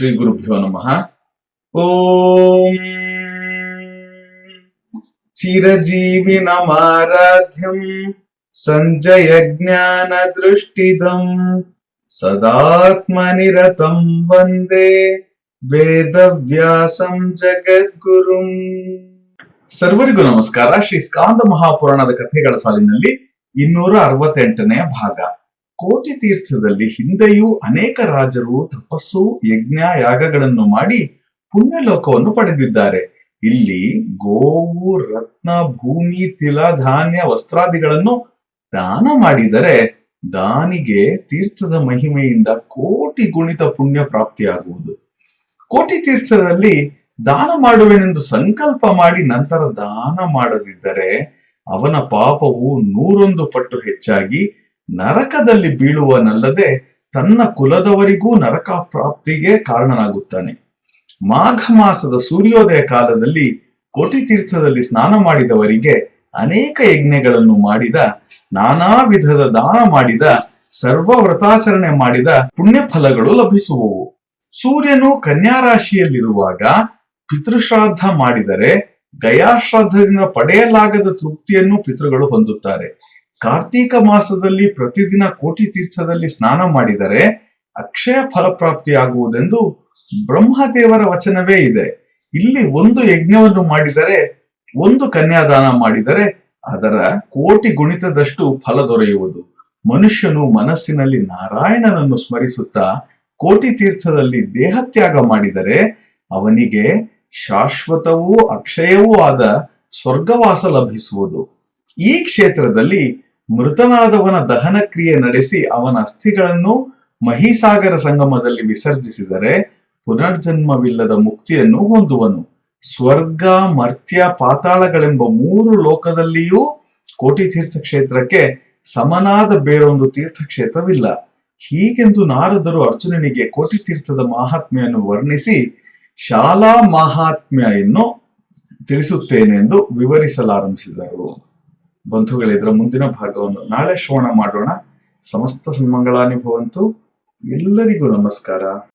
ಶ್ರೀ ಗುರುಭ್ಯೋ ನಮಃ. ಓಂ ಚಿರಜೀವಿನಮಾರಾಧ್ಯಂ ಸಂಜಯ ಜ್ಞಾನ ದೃಷ್ಟಿದಂ ಸದಾತ್ಮನಿರತಂ ವಂದೇ ವೇದವ್ಯಾಸಂ ಜಗದ್ಗುರುಂ. ಸರ್ವರಿಗೂ ನಮಸ್ಕಾರ. ಶ್ರೀ ಸ್ಕಾಂದ ಮಹಾಪುರಾಣದ ಕಥೆಗಳ ಸಾಲಿನಲ್ಲಿ ಇನ್ನೂರ ಅರವತ್ತೆಂಟನೆಯ ಭಾಗ. ಕೋಟಿ ತೀರ್ಥದಲ್ಲಿ ಹಿಂದೆಯೂ ಅನೇಕ ರಾಜರು ತಪಸ್ಸು, ಯಜ್ಞ, ಯಾಗಗಳನ್ನು ಮಾಡಿ ಪುಣ್ಯಲೋಕವನ್ನು ಪಡೆದಿದ್ದಾರೆ. ಇಲ್ಲಿ ಗೋವು, ರತ್ನ, ಭೂಮಿ, ತಿಲ, ಧಾನ್ಯ, ವಸ್ತ್ರಾದಿಗಳನ್ನು ದಾನ ಮಾಡಿದರೆ ದಾನಿಗೆ ತೀರ್ಥದ ಮಹಿಮೆಯಿಂದ ಕೋಟಿ ಗುಣಿತ ಪುಣ್ಯ ಪ್ರಾಪ್ತಿಯಾಗುವುದು. ಕೋಟಿ ತೀರ್ಥದಲ್ಲಿ ದಾನ ಮಾಡುವೆನೆಂದು ಸಂಕಲ್ಪ ಮಾಡಿ ನಂತರ ದಾನ ಮಾಡದಿದ್ದರೆ ಅವನ ಪಾಪವು ನೂರೊಂದು ಪಟ್ಟು ಹೆಚ್ಚಾಗಿ ನರಕದಲ್ಲಿ ಬೀಳುವನಲ್ಲದೆ ತನ್ನ ಕುಲದವರಿಗೂ ನರಕ ಪ್ರಾಪ್ತಿಗೆ ಕಾರಣನಾಗುತ್ತಾನೆ. ಮಾಘ ಮಾಸದ ಸೂರ್ಯೋದಯ ಕಾಲದಲ್ಲಿ ಕೋಟಿ ತೀರ್ಥದಲ್ಲಿ ಸ್ನಾನ ಮಾಡಿದವರಿಗೆ ಅನೇಕ ಯಜ್ಞಗಳನ್ನು ಮಾಡಿದ, ನಾನಾ ವಿಧದ ದಾನ ಮಾಡಿದ, ಸರ್ವ ವ್ರತಾಚರಣೆ ಮಾಡಿದ ಪುಣ್ಯ ಫಲಗಳು ಲಭಿಸುವವು. ಸೂರ್ಯನು ಕನ್ಯಾ ರಾಶಿಯಲ್ಲಿರುವಾಗ ಪಿತೃಶ್ರಾದ್ದ ಮಾಡಿದರೆ ಗಯಾಶ್ರಾದ್ದದಿಂದ ಪಡೆಯಲಾಗದ ತೃಪ್ತಿಯನ್ನು ಪಿತೃಗಳು ಹೊಂದುತ್ತಾರೆ. ಕಾರ್ತೀಕ ಮಾಸದಲ್ಲಿ ಪ್ರತಿದಿನ ಕೋಟಿ ತೀರ್ಥದಲ್ಲಿ ಸ್ನಾನ ಮಾಡಿದರೆ ಅಕ್ಷಯ ಫಲಪ್ರಾಪ್ತಿಯಾಗುವುದೆಂದು ಬ್ರಹ್ಮದೇವರ ವಚನವೇ ಇದೆ. ಇಲ್ಲಿ ಒಂದು ಯಜ್ಞವನ್ನು ಮಾಡಿದರೆ, ಒಂದು ಕನ್ಯಾದಾನ ಮಾಡಿದರೆ ಅದರ ಕೋಟಿ ಗುಣಿತದಷ್ಟು ಫಲ ದೊರೆಯುವುದು. ಮನುಷ್ಯನು ಮನಸ್ಸಿನಲ್ಲಿ ನಾರಾಯಣನನ್ನು ಸ್ಮರಿಸುತ್ತಾ ಕೋಟಿ ತೀರ್ಥದಲ್ಲಿ ದೇಹತ್ಯಾಗ ಮಾಡಿದರೆ ಅವನಿಗೆ ಶಾಶ್ವತವೂ ಅಕ್ಷಯವೂ ಆದ ಸ್ವರ್ಗವಾಸ ಲಭಿಸುವುದು. ಈ ಕ್ಷೇತ್ರದಲ್ಲಿ ಮೃತನಾದವನ ದಹನ ಕ್ರಿಯೆ ನಡೆಸಿ ಅವನ ಅಸ್ಥಿಗಳನ್ನು ಮಹಿಸಾಗರ ಸಂಗಮದಲ್ಲಿ ವಿಸರ್ಜಿಸಿದರೆ ಪುನರ್ಜನ್ಮವಿಲ್ಲದ ಮುಕ್ತಿಯನ್ನು ಹೊಂದುವನು. ಸ್ವರ್ಗ, ಮರ್ತ್ಯ, ಪಾತಾಳಗಳೆಂಬ ಮೂರು ಲೋಕದಲ್ಲಿಯೂ ಕೋಟಿ ತೀರ್ಥ ಕ್ಷೇತ್ರಕ್ಕೆ ಸಮನಾದ ಬೇರೊಂದು ತೀರ್ಥಕ್ಷೇತ್ರವಿಲ್ಲ. ಹೀಗೆಂದು ನಾರದರು ಅರ್ಜುನನಿಗೆ ಕೋಟಿ ತೀರ್ಥದ ಮಹಾತ್ಮೆಯನ್ನು ವರ್ಣಿಸಿ, ಶಾಲಾ ಮಹಾತ್ಮೆಯನ್ನು ತಿಳಿಸುತ್ತೇನೆಂದು ವಿವರಿಸಲಾರಂಭಿಸಿದರು. ಬಂಧುಗಳೇ ಮುಂದಿನ ಭಾಗವನ್ನು ನಾಳೆ ಶ್ರವಣ ಮಾಡೋಣ. ಸಮಸ್ತ ಸನ್ಮಂಗಳಾನಿ ಭವಂತು ಎಲ್ಲರಿಗೂ ನಮಸ್ಕಾರ.